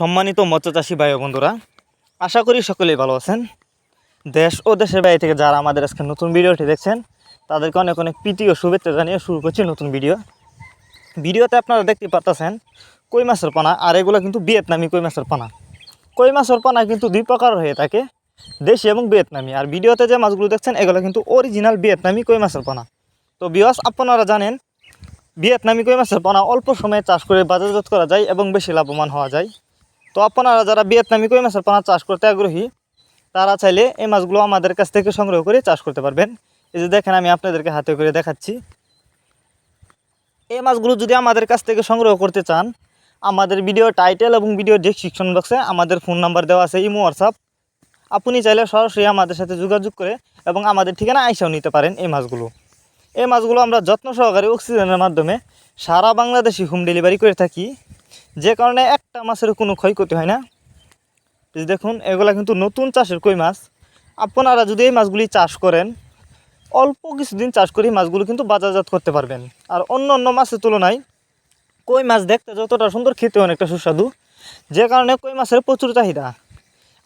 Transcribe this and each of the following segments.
সম্মানিত মৎস্যচাষী ভাই বন্ধুরা, আশা করি সকলেই ভালো আছেন। দেশ ও দেশের বাইরে থেকে যারা আমাদের আজকে নতুন ভিডিওটি দেখছেন, তাদেরকে অনেক অনেক প্রীতি ও শুভেচ্ছা জানিয়ে শুরু করছি নতুন ভিডিও। ভিডিওতে আপনারা দেখতে পাচ্ছেন কই মাছের পানা, আর এগুলো কিন্তু ভিয়েতনামি কই মাছের পানা। কই মাছের পানা কিন্তু দুই প্রকার হয়ে থাকে, দেশি এবং ভিয়েতনামি। আর ভিডিওতে যে মাছগুলো দেখছেন, এগুলো কিন্তু অরিজিনাল ভিয়েতনামি কই মাছের পানা। তো বিয়স আপনারা জানেন, ভিয়েতনামি কই মাছের পোনা অল্প সময়ে চাষ করে বাজারজাত করা যায় এবং বেশি লাভবান হওয়া যায়। তো আপনারা যারা ভিয়েতনামি কই মাছের পোনা চাষ করতে আগ্রহী, তারা চাইলে এই মাছগুলো আমাদের কাছ থেকে সংগ্রহ করে চাষ করতে পারবেন। এই যে দেখেন, আমি আপনাদেরকে হাতে করে দেখাচ্ছি। এই মাছগুলো যদি আমাদের কাছ থেকে সংগ্রহ করতে চান, আমাদের ভিডিও টাইটেল এবং ভিডিও ডিসক্রিপশন বক্সে আমাদের ফোন নাম্বার দেওয়া আছে, ইমো, হোয়াটসঅ্যাপ। আপনি চাইলে সরাসরি আমাদের সাথে যোগাযোগ করে এবং আমাদের ঠিকানা আইসাও নিতে পারেন এই মাছগুলো। এই মাছগুলো আমরা যত্ন সহকারে অক্সিজেনের মাধ্যমে সারা বাংলাদেশি হোম ডেলিভারি করে থাকি। যে কারণে একটা মাছের কোনো ক্ষয়ক্ষতি হয় না। দেখুন, এগুলা কিন্তু নতুন চাষের কই মাছ। আপনারা যদি এই মাছগুলি চাষ করেন, অল্প কিছুদিন চাষ করে মাছগুলো কিন্তু বাজারজাত করতে পারবেন। আর অন্য অন্য মাছের তুলনায় কই মাছ দেখতে যতটা সুন্দর খেতে অনেকটা সুস্বাদু। যে কারণে কই মাছের প্রচুর চাহিদা।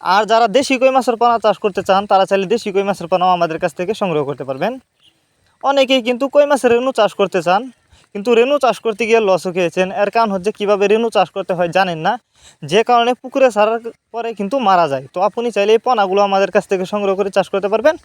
আর যারা দেশি কই মাছের পানা চাষ করতে চান, তারা চাইলে দেশি কই মাছের পানাও আমাদের কাছ থেকে সংগ্রহ করতে পারবেন। অনেকেই কিন্তু কই মাছের রেণু চাষ করতে চান কিন্তু রেণু চাষ করতে গিয়ে লসও খেয়েছেন। এর কারণ হচ্ছে কীভাবে রেণু চাষ করতে হয় জানেন না? যে কারণে পুকুরে ছাড়ার পরে কিন্তু মারা যায়। তো আপনি চাইলে এই পোনাগুলো আমাদের কাছ থেকে সংগ্রহ করে চাষ করতে পারবেন।